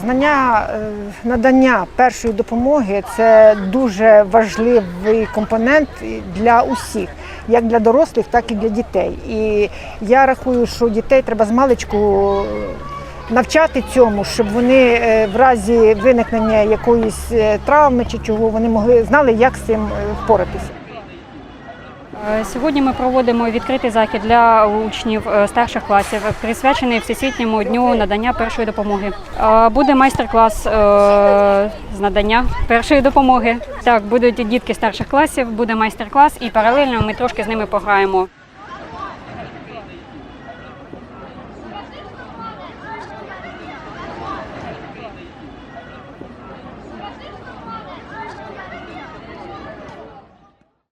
Знання е, надання першої допомоги це дуже важливий компонент для усіх, як для дорослих, так і для дітей. І я рахую, що дітей треба з маличку навчати цьому, щоб вони е, в разі виникнення якоїсь е, травми чи чого вони могли знали, як з цим е, впоратися. Е, Сьогодні ми проводимо відкритий захід для учнів е, старших класів, присвячений Всесвітньому дню надання першої допомоги. Е, Буде майстер-клас з надання першої допомоги. Так, будуть дітки старших класів, буде майстер-клас, і паралельно ми трошки з ними пограємо.